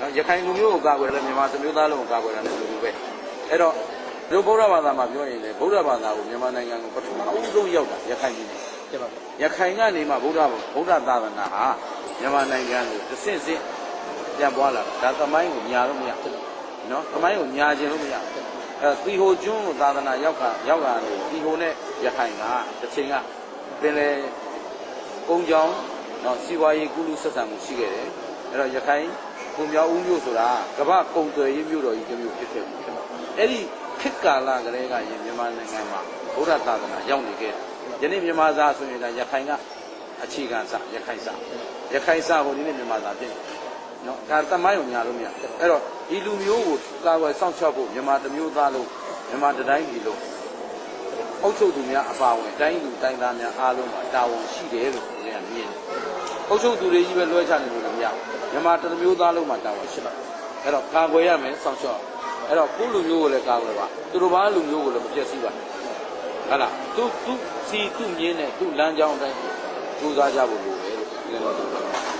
နော်ရခိုင်လူမျိုးကိုကာကွယ်တယ်မြန်မာတစ်မျိုးသားလုံးကိုကာကွယ်တယ်လို့ပဲအဲ့တော့တို့ဗုဒ္ဓဘာသာမှာပြောရင်လေဗုဒ္ဓဘာသာကိုမြန်မာနိုင်ငံကိုပထမအဦးဆုံးရောက်တာရခိုင်ပြည်နယ်ကျပါရခိုင်ကနေမှဗုဒ္ဓဗုဒ္ဓသာသနာဟာမြန်မာနိုင်ငံကိုတစ်ဆင့်ဆင့်ပြန်ပွားလာတာဒါသမိုင်းကိုညာလို့မရဘူးနော်သမိုင်းကိုညာခြင်းလို့မရဘူးအဲသီဟိုကျွန်းကိုသာသနာရောက်ကရောက်လာတယ်သီဟိုနဲ့ရခိုင်ကတစ်ချိန်ကပင်လေကုန်းချောင်းနော်စီဝါရေးကုလူဆက်ဆံမှုရှိခဲ့တယ်အဲ့တော့ရခိုင် ကုမြောက်ဦးမြို့ဆိုတာကမ္ဘာကုံသွယ်ရေးမြို့တော်ကြီးတစ်မြို့ဖြစ်ခဲ့ပြီဖြစ်တော့အဲ့ဒီခေတ်ကာလကလေးကရင်မြန်မာနိုင်ငံမှာဗုဒ္ဓသာသနာရောက်နေခဲ့တယ်ယနေ့မြန်မာသားဆိုရင်ဒါရခိုင်ကအခြေခံစရခိုင်စရခိုင်စဟိုဒီနေ့မြန်မာသားဖြစ်တယ်နော်ဒါတမိုင်းကိုညာလို့မရအဲ့တော့ဒီလူမျိုးကိုကာကွယ်စောင့်ရှောက်ဖို့မြန်မာတစ်မျိုးသားလုံးမြန်မာတစ်တိုင်းပြည်လုံးအုပ်ချုပ်သူများအပါအဝင်တိုင်းလူတိုင်းသားများအားလုံးမှာတာဝန်ရှိတယ်လို့ကိုယ်ကမြင်တယ်အုပ်ချုပ်သူတွေကြီးပဲလွှဲချနေလို့လည်း မရဘူးမြန်မာတစ်မျိုးသားလုံးမှာတာဝန်ရှိတယ်အဲ့တော့ကာကွယ်ရမယ်စောင့်ရှောက်အဲ့တော့ကိုယ့်လူမျိုးကိုလည်းကာကွယ်ပါသူတို့ဘာလူမျိုးကိုလည်းမပြည့်စည်ပါဟုတ်လားသူသူစီသူမြင်းနဲ့သူလမ်းကြောင်းအတိုင်းကြိုးစားကြဖို့လိုတယ်လို့ပြောတယ်